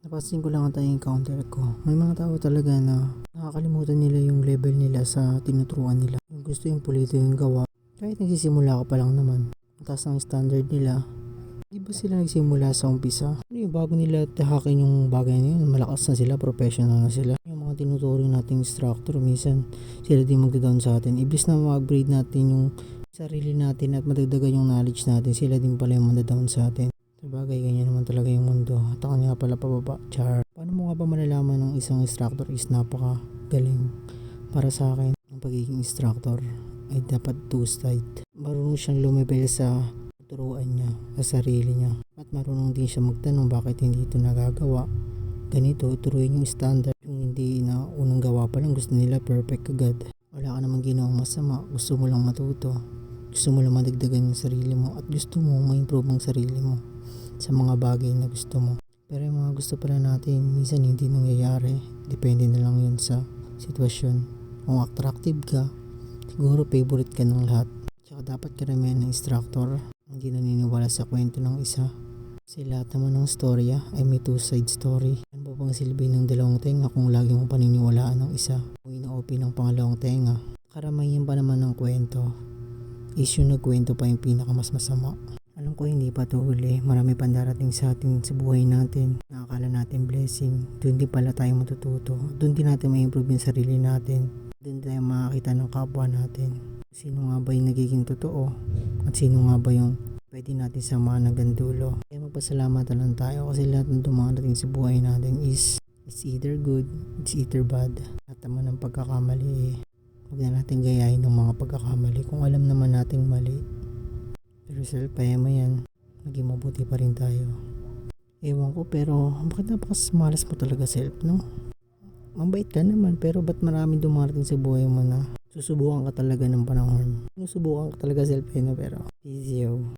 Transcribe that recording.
Napansin ko lang ang tayong encounter ko. May mga tao talaga na nakakalimutan nila yung level nila sa tinuturuan nila. Yung gusto yung pulito yung gawa. Kahit nagsisimula ka pa lang naman. Mataas ang standard nila. Di ba sila nagsimula sa umpisa? Ano yung bago nila tahakin yung bagay na yun? Malakas na sila, professional na sila. Yung mga tinuturing nating instructor, minsan sila din magda-down sa atin. Iblis na mag-upgrade natin yung sarili natin at madagdagan yung knowledge natin, sila din pala yung manda-down sa atin. Sabagay, ganyan naman talaga yung mundo. At ako nga pala pababa, char. Paano mo nga ba malalaman ng isang instructor is napaka galing? Para sa akin, ang pagiging instructor ay dapat two-side. Marunong siyang lumibel sa turuan niya, sa sarili niya. At marunong din siya magtanong bakit hindi ito nagagawa. Ganito, turuin yung standard. Yung hindi na unang gawa pa lang, gusto nila perfect agad. Wala ka namang ginawang masama, gusto mo lang matuto. Gusto mo lang madagdagan yung sarili mo at gusto mo ma-improve ang sarili mo sa mga bagay na gusto mo. Pero yung mga gusto pala natin, minsan hindi nangyayari. Depende na lang yun sa sitwasyon. Kung attractive ka, siguro favorite ka ng lahat. Tsaka dapat karamihan ng instructor hindi naniniwala sa kwento ng isa. Kasi lahat naman ng storya ay may two-side story. Ano ba bang silbi ng dalawang tenga kung lagi mong paniniwalaan ng isa? Kung ina-open ng pangalawang tenga, karamihan pa naman ng kwento is yung nagkwento pa yung pinakamas masama. Alam ko hindi pa to huli. Marami pang darating sa atin sa buhay natin. Nakakala natin blessing. Doon din pala tayo matututo. Doon din natin ma-improve yung sarili natin. Doon tayo makakita ng kapwa natin. Sino nga ba yung nagiging totoo? At sino nga ba yung pwede natin samahan hanggang dulo? Kaya magpasalamat lang tayo kasi lahat ng dumarating sa buhay natin is it's either good, it's either bad. At naman ng pagkakamali eh. Huwag na natin gayahin ng mga pagkakamali kung alam naman nating mali. Pero self mo yan, maging mabuti pa rin tayo. Ewan ko pero bakit napakas malas mo talaga self no? Mabait ka naman pero ba't marami dumarating sa buhay mo na susubukan ka talaga ng panahon? Susubukan ka talaga self no pero easy yo.